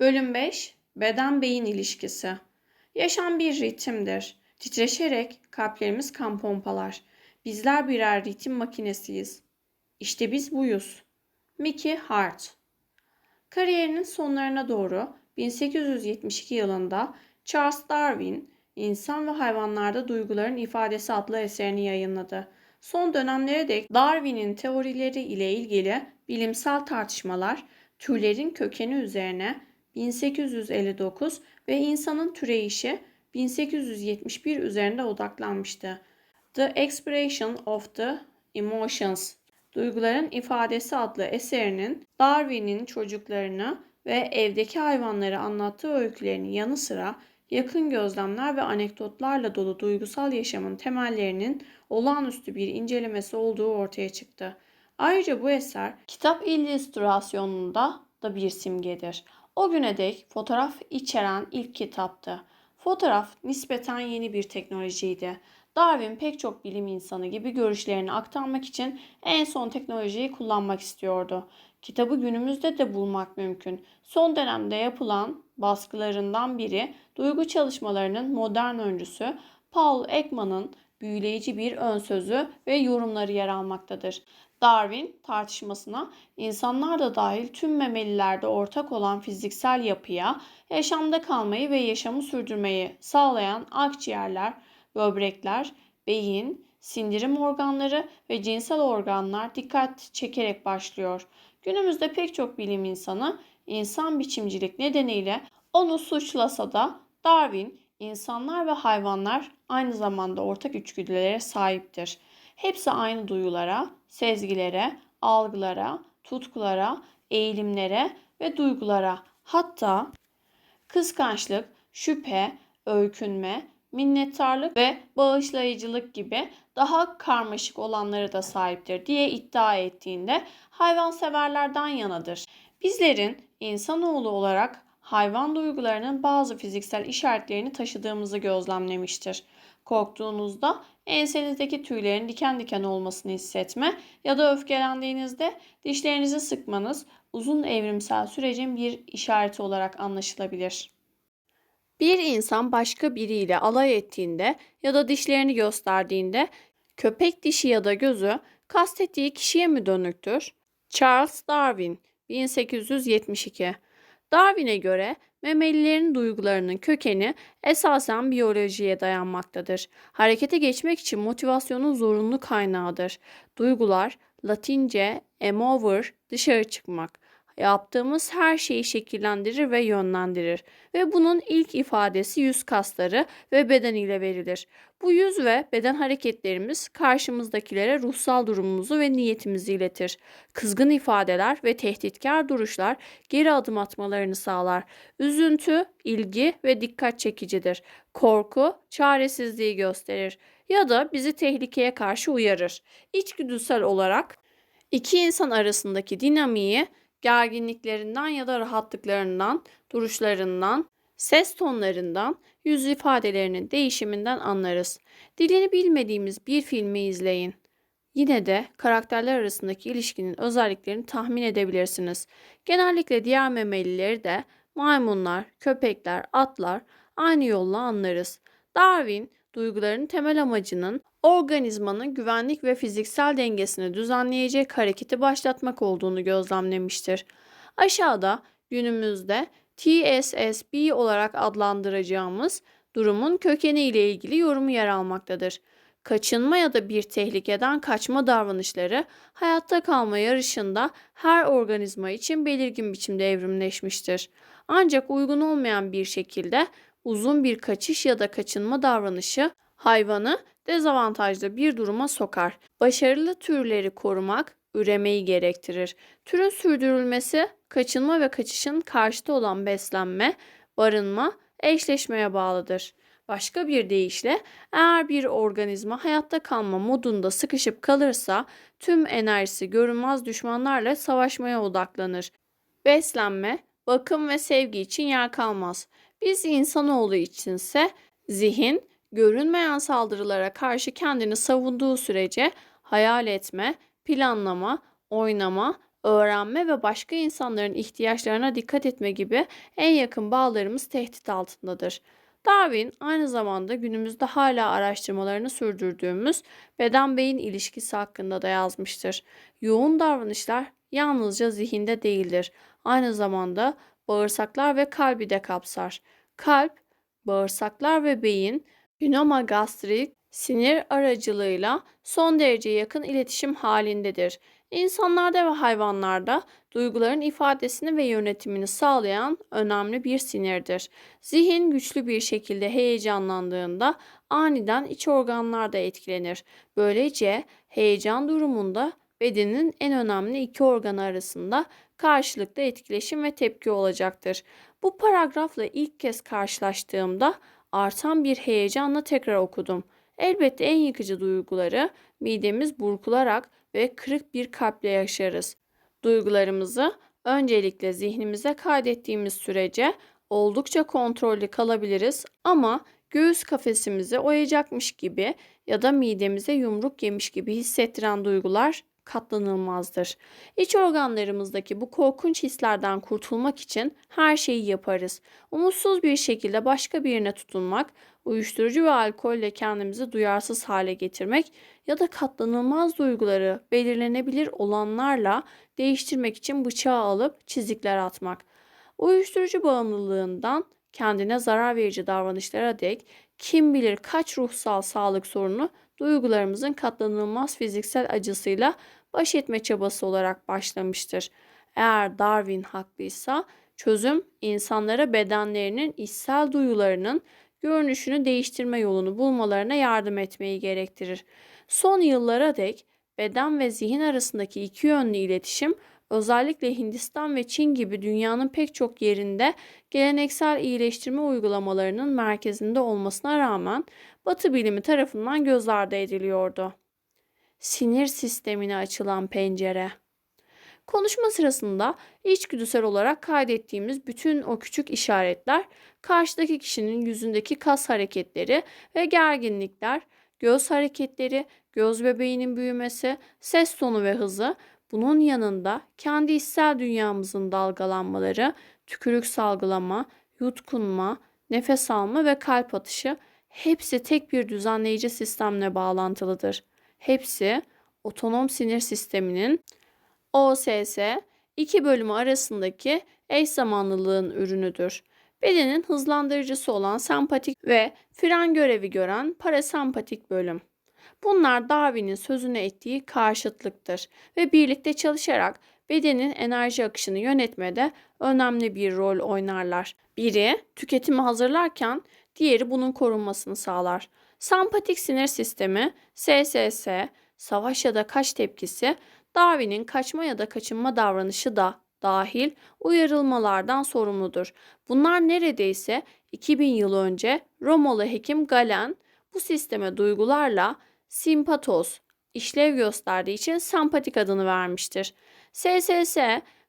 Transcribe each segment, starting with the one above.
Bölüm 5 Beden-beyin ilişkisi Yaşam bir ritimdir. Titreşerek kalplerimiz kan pompalar. Bizler birer ritim makinesiyiz. İşte biz buyuz. Mickey Hart Kariyerinin sonlarına doğru 1872 yılında Charles Darwin İnsan ve Hayvanlarda Duyguların İfadesi adlı eserini yayınladı. Son dönemlere dek Darwin'in teorileri ile ilgili bilimsel tartışmalar türlerin kökeni üzerine 1859 ve insanın türeyişi 1871 üzerinde odaklanmıştı. The Expression of the Emotions Duyguların İfadesi adlı eserinin Darwin'in çocuklarını ve evdeki hayvanları anlattığı öykülerinin yanı sıra yakın gözlemler ve anekdotlarla dolu duygusal yaşamın temellerinin olağanüstü bir incelemesi olduğu ortaya çıktı. Ayrıca bu eser kitap illüstrasyonunda da bir simgedir. O güne dek fotoğraf içeren ilk kitaptı. Fotoğraf nispeten yeni bir teknolojiydi. Darwin pek çok bilim insanı gibi görüşlerini aktarmak için en son teknolojiyi kullanmak istiyordu. Kitabı günümüzde de bulmak mümkün. Son dönemde yapılan baskılarından biri duygu çalışmalarının modern öncüsü Paul Ekman'ın büyüleyici bir ön sözü ve yorumları yer almaktadır. Darwin tartışmasına insanlar da dahil tüm memelilerde ortak olan fiziksel yapıya, yaşamda kalmayı ve yaşamı sürdürmeyi sağlayan akciğerler, böbrekler, beyin, sindirim organları ve cinsel organlar dikkat çekerek başlıyor. Günümüzde pek çok bilim insanı insan biçimcilik nedeniyle onu suçlasa da Darwin insanlar ve hayvanlar aynı zamanda ortak içgüdülere sahiptir. Hepsi aynı duyulara, sezgilere, algılara, tutkulara, eğilimlere ve duygulara hatta kıskançlık, şüphe, öykünme, minnettarlık ve bağışlayıcılık gibi daha karmaşık olanları da sahiptir diye iddia ettiğinde hayvanseverlerden yanadır. Bizlerin insanoğlu olarak hayvan duygularının bazı fiziksel işaretlerini taşıdığımızı gözlemlemiştir. Korktuğunuzda ensenizdeki tüylerin diken diken olmasını hissetme ya da öfkelendiğinizde dişlerinizi sıkmanız uzun evrimsel sürecin bir işareti olarak anlaşılabilir. Bir insan başka biriyle alay ettiğinde ya da dişlerini gösterdiğinde köpek dişi ya da gözü kastettiği kişiye mi dönüktür? Charles Darwin 1872 Darwin'e göre memelilerin duygularının kökeni esasen biyolojiye dayanmaktadır. Harekete geçmek için motivasyonun zorunlu kaynağıdır. Duygular Latince emover dışarı çıkmak yaptığımız her şeyi şekillendirir ve yönlendirir ve bunun ilk ifadesi yüz kasları ve beden ile verilir. Bu yüz ve beden hareketlerimiz karşımızdakilere ruhsal durumumuzu ve niyetimizi iletir. Kızgın ifadeler ve tehditkar duruşlar geri adım atmalarını sağlar. Üzüntü, ilgi ve dikkat çekicidir. Korku, çaresizliği gösterir ya da bizi tehlikeye karşı uyarır. İçgüdüsel olarak iki insan arasındaki dinamiği gerginliklerinden ya da rahatlıklarından, duruşlarından, ses tonlarından, yüz ifadelerinin değişiminden anlarız. Dilini bilmediğimiz bir filmi izleyin. Yine de karakterler arasındaki ilişkinin özelliklerini tahmin edebilirsiniz. Genellikle diğer memelileri de maymunlar, köpekler, atlar aynı yolla anlarız. Darwin duyguların temel amacının organizmanın güvenlik ve fiziksel dengesini düzenleyecek hareketi başlatmak olduğunu gözlemlemiştir. Aşağıda günümüzde TSSB olarak adlandıracağımız durumun kökeni ile ilgili yorumu yer almaktadır. Kaçınma ya da bir tehlikeden kaçma davranışları hayatta kalma yarışında her organizma için belirgin biçimde evrimleşmiştir. Ancak uygun olmayan bir şekilde uzun bir kaçış ya da kaçınma davranışı hayvanı dezavantajlı bir duruma sokar. Başarılı türleri korumak üremeyi gerektirir. Türün sürdürülmesi kaçınma ve kaçışın karşıtı olan beslenme, barınma, eşleşmeye bağlıdır. Başka bir deyişle eğer bir organizma hayatta kalma modunda sıkışıp kalırsa tüm enerjisi görünmez düşmanlarla savaşmaya odaklanır. Beslenme, bakım ve sevgi için yer kalmaz. Biz insanoğlu içinse zihin, görünmeyen saldırılara karşı kendini savunduğu sürece hayal etme, planlama, oynama, öğrenme ve başka insanların ihtiyaçlarına dikkat etme gibi en yakın bağlarımız tehdit altındadır. Darwin aynı zamanda günümüzde hala araştırmalarını sürdürdüğümüz beden-beyin ilişkisi hakkında da yazmıştır. Yoğun davranışlar yalnızca zihinde değildir. Aynı zamanda bağırsaklar ve kalbi de kapsar. Kalp, bağırsaklar ve beyin, gastrik sinir aracılığıyla son derece yakın iletişim halindedir. İnsanlarda ve hayvanlarda duyguların ifadesini ve yönetimini sağlayan önemli bir sinirdir. Zihin güçlü bir şekilde heyecanlandığında aniden iç organlar da etkilenir. Böylece heyecan durumunda bedenin en önemli iki organı arasında karşılıklı etkileşim ve tepki olacaktır. Bu paragrafla ilk kez karşılaştığımda artan bir heyecanla tekrar okudum. Elbette en yıkıcı duyguları midemiz burkularak ve kırık bir kalple yaşarız. Duygularımızı öncelikle zihnimize kaydettiğimiz sürece oldukça kontrollü kalabiliriz ama göğüs kafesimizi oyacakmış gibi ya da midemize yumruk yemiş gibi hissettiren duygular katlanılmazdır. İç organlarımızdaki bu korkunç hislerden kurtulmak için her şeyi yaparız. Umutsuz bir şekilde başka birine tutunmak, uyuşturucu ve alkolle kendimizi duyarsız hale getirmek ya da katlanılmaz duyguları belirlenebilir olanlarla değiştirmek için bıçağı alıp çizikler atmak. Uyuşturucu bağımlılığından kendine zarar verici davranışlara dek kim bilir kaç ruhsal sağlık sorunu duygularımızın katlanılmaz fiziksel acısıyla baş etme çabası olarak başlamıştır. Eğer Darwin haklıysa çözüm insanlara bedenlerinin içsel duyularının görünüşünü değiştirme yolunu bulmalarına yardım etmeyi gerektirir. Son yıllara dek beden ve zihin arasındaki iki yönlü iletişim özellikle Hindistan ve Çin gibi dünyanın pek çok yerinde geleneksel iyileştirme uygulamalarının merkezinde olmasına rağmen Batı bilimi tarafından göz ardı ediliyordu. Sinir sistemine açılan pencere. Konuşma sırasında içgüdüsel olarak kaydettiğimiz bütün o küçük işaretler, karşıdaki kişinin yüzündeki kas hareketleri ve gerginlikler, göz hareketleri, göz bebeğinin büyümesi, ses tonu ve hızı, bunun yanında kendi içsel dünyamızın dalgalanmaları, tükürük salgılama, yutkunma, nefes alma ve kalp atışı hepsi tek bir düzenleyici sistemle bağlantılıdır. Hepsi otonom sinir sisteminin OSS iki bölümü arasındaki eş zamanlılığın ürünüdür. Bedenin hızlandırıcısı olan sempatik ve fren görevi gören parasempatik bölüm. Bunlar Darwin'in sözünü ettiği karşıtlıktır ve birlikte çalışarak bedenin enerji akışını yönetmede önemli bir rol oynarlar. Biri tüketimi hazırlarken diğeri bunun korunmasını sağlar. Sempatik sinir sistemi SSS, savaş ya da kaç tepkisi, Darwin'in kaçma ya da kaçınma davranışı da dahil uyarılmalardan sorumludur. Bunlar neredeyse 2000 yıl önce Romalı hekim Galen bu sisteme duygularla simpatos işlev gösterdiği için sempatik adını vermiştir. SSS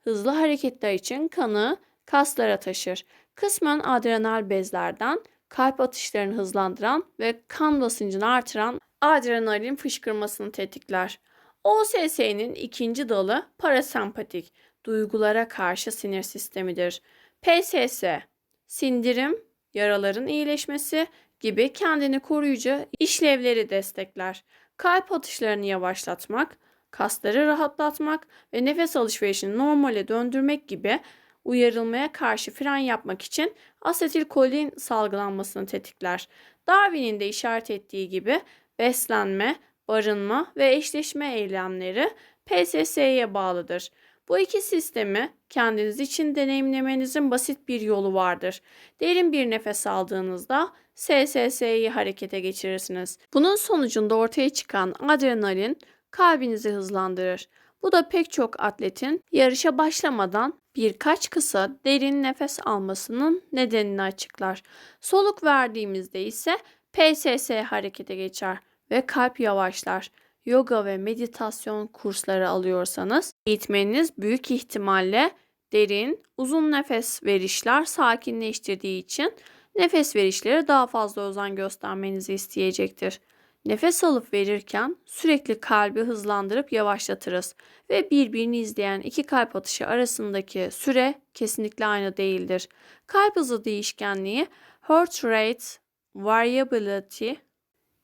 hızlı hareketler için kanı kaslara taşır. Kısmen adrenal bezlerden kalp atışlarını hızlandıran ve kan basıncını artıran adrenalin fışkırmasını tetikler. OSS'nin ikinci dalı parasempatik, duygulara karşı sinir sistemidir. PSS, sindirim, yaraların iyileşmesi gibi kendini koruyucu işlevleri destekler. Kalp atışlarını yavaşlatmak, kasları rahatlatmak ve nefes alışverişini normale döndürmek gibi uyarılmaya karşı fren yapmak için asetilkolin salgılanmasını tetikler. Darwin'in de işaret ettiği gibi beslenme, barınma ve eşleşme eylemleri PSS'ye bağlıdır. Bu iki sistemi kendiniz için deneyimlemenizin basit bir yolu vardır. Derin bir nefes aldığınızda SSS'yi harekete geçirirsiniz. Bunun sonucunda ortaya çıkan adrenalin kalbinizi hızlandırır. Bu da pek çok atletin yarışa başlamadan birkaç kısa derin nefes almasının nedenini açıklar. Soluk verdiğimizde ise PSS harekete geçer ve kalp yavaşlar. Yoga ve meditasyon kursları alıyorsanız eğitmeniniz büyük ihtimalle derin, uzun nefes verişler sakinleştirdiği için nefes verişlere daha fazla özen göstermenizi isteyecektir. Nefes alıp verirken sürekli kalbi hızlandırıp yavaşlatırız ve birbirini izleyen iki kalp atışı arasındaki süre kesinlikle aynı değildir. Kalp hızı değişkenliği heart rate variability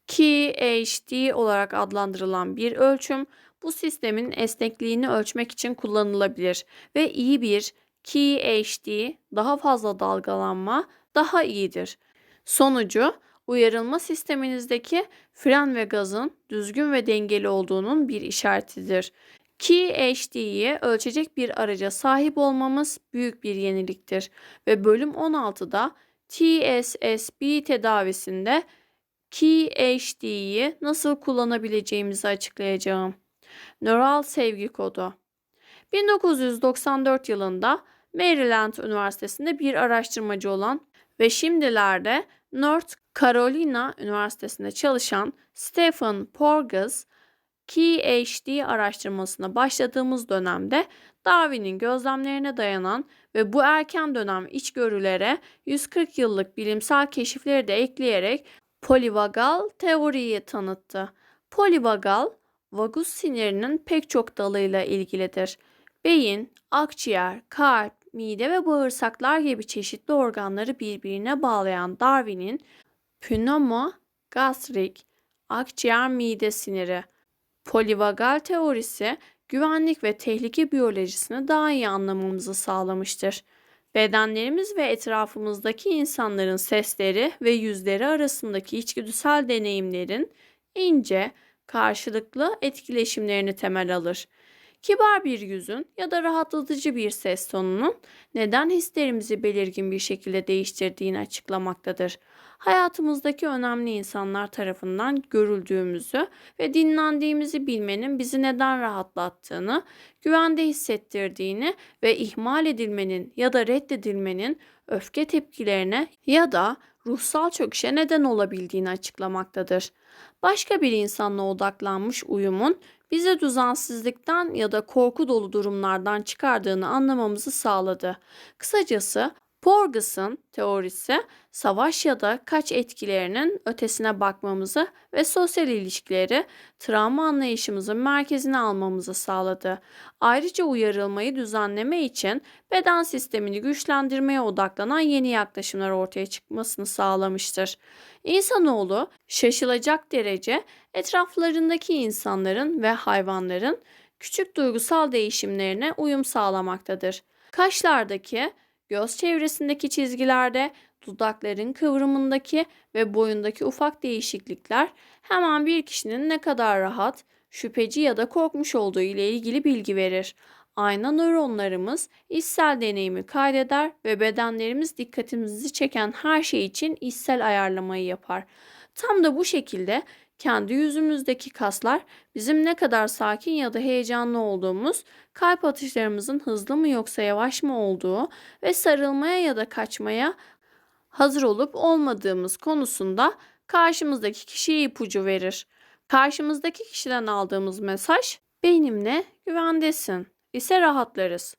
KHD olarak adlandırılan bir ölçüm bu sistemin esnekliğini ölçmek için kullanılabilir ve iyi bir KHD daha fazla dalgalanma daha iyidir. Sonucu uyarılma sisteminizdeki fren ve gazın düzgün ve dengeli olduğunun bir işaretidir. KHD'yi ölçecek bir araca sahip olmamız büyük bir yeniliktir ve bölüm 16'da TSSB tedavisinde KHD'yi nasıl kullanabileceğimizi açıklayacağım. Nöral sevgi kodu 1994 yılında Maryland Üniversitesi'nde bir araştırmacı olan ve şimdilerde North Carolina Üniversitesi'nde çalışan Stephen Porges, KHD araştırmasına başladığımız dönemde Darwin'in gözlemlerine dayanan ve bu erken dönem içgörülere 140 yıllık bilimsel keşifleri de ekleyerek polivagal teoriyi tanıttı. Polivagal, vagus sinirinin pek çok dalıyla ilgilidir. Beyin, akciğer, kalp, mide ve bağırsaklar gibi çeşitli organları birbirine bağlayan Darwin'in pneumogastrik, akciğer mide siniri, polivagal teorisi güvenlik ve tehlike biyolojisini daha iyi anlamamızı sağlamıştır. Bedenlerimiz ve etrafımızdaki insanların sesleri ve yüzleri arasındaki içgüdüsel deneyimlerin ince, karşılıklı etkileşimlerini temel alır. Kibar bir yüzün ya da rahatlatıcı bir ses tonunun neden hislerimizi belirgin bir şekilde değiştirdiğini açıklamaktadır. Hayatımızdaki önemli insanlar tarafından görüldüğümüzü ve dinlendiğimizi bilmenin bizi neden rahatlattığını, güvende hissettirdiğini ve ihmal edilmenin ya da reddedilmenin öfke tepkilerine ya da ruhsal çöküşe neden olabildiğini açıklamaktadır. Başka bir insanla odaklanmış uyumun bize düzensizlikten ya da korku dolu durumlardan çıkardığını anlamamızı sağladı. Kısacası Porges'ın teorisi savaş ya da kaç etkilerinin ötesine bakmamızı ve sosyal ilişkileri travma anlayışımızın merkezine almamızı sağladı. Ayrıca uyarılmayı düzenleme için beden sistemini güçlendirmeye odaklanan yeni yaklaşımlar ortaya çıkmasını sağlamıştır. İnsanoğlu şaşılacak derece etraflarındaki insanların ve hayvanların küçük duygusal değişimlerine uyum sağlamaktadır. Kaşlardaki göz çevresindeki çizgilerde, dudakların kıvrımındaki ve boyundaki ufak değişiklikler hemen bir kişinin ne kadar rahat, şüpheci ya da korkmuş olduğu ile ilgili bilgi verir. Ayna nöronlarımız içsel deneyimi kaydeder ve bedenlerimiz dikkatimizi çeken her şey için içsel ayarlamayı yapar. Tam da bu şekilde kendi yüzümüzdeki kaslar bizim ne kadar sakin ya da heyecanlı olduğumuz, kalp atışlarımızın hızlı mı yoksa yavaş mı olduğu ve sarılmaya ya da kaçmaya hazır olup olmadığımız konusunda karşımızdaki kişiye ipucu verir. Karşımızdaki kişiden aldığımız mesaj benimle güvendesin ise rahatlarız.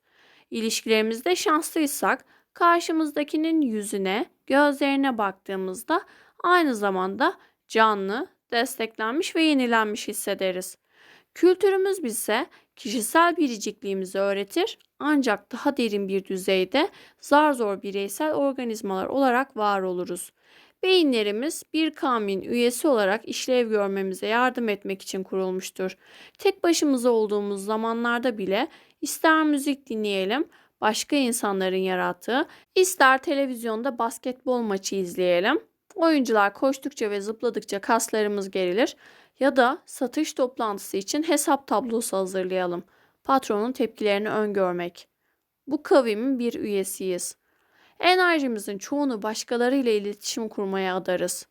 İlişkilerimizde şanslıysak karşımızdakinin yüzüne, gözlerine baktığımızda aynı zamanda canlı, desteklenmiş ve yenilenmiş hissederiz. Kültürümüz bize kişisel biricikliğimizi öğretir ancak daha derin bir düzeyde zar zor bireysel organizmalar olarak var oluruz. Beyinlerimiz bir kavmin üyesi olarak işlev görmemize yardım etmek için kurulmuştur. Tek başımıza olduğumuz zamanlarda bile ister müzik dinleyelim, başka insanların yarattığı, ister televizyonda basketbol maçı izleyelim. Oyuncular koştukça ve zıpladıkça kaslarımız gerilir ya da satış toplantısı için hesap tablosu hazırlayalım. Patronun tepkilerini öngörmek. Bu kavimin bir üyesiyiz. Enerjimizin çoğunu başkalarıyla iletişim kurmaya adarız.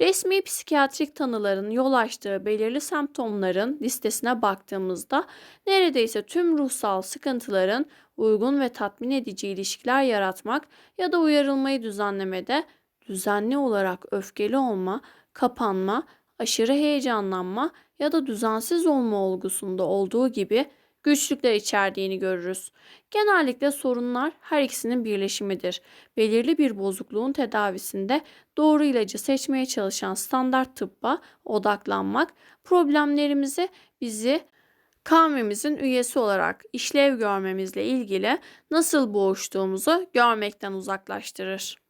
Resmi psikiyatrik tanıların yol açtığı belirli semptomların listesine baktığımızda neredeyse tüm ruhsal sıkıntıların uygun ve tatmin edici ilişkiler yaratmak ya da uyarılmayı düzenlemede düzenli olarak öfkeli olma, kapanma, aşırı heyecanlanma ya da düzensiz olma olgusunda olduğu gibi güçlükler içerdiğini görürüz. Genellikle sorunlar her ikisinin birleşimidir. Belirli bir bozukluğun tedavisinde doğru ilacı seçmeye çalışan standart tıbba odaklanmak, problemlerimizi bizi kavmimizin üyesi olarak işlev görmemizle ilgili nasıl boğuştuğumuzu görmekten uzaklaştırır.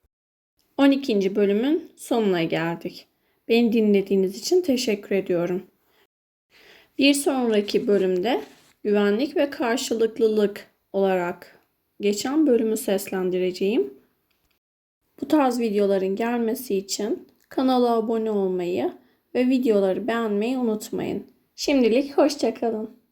12. bölümün sonuna geldik. Beni dinlediğiniz için teşekkür ediyorum. Bir sonraki bölümde güvenlik ve karşılıklılık olarak geçen bölümü seslendireceğim. Bu tarz videoların gelmesi için kanala abone olmayı ve videoları beğenmeyi unutmayın. Şimdilik hoşçakalın.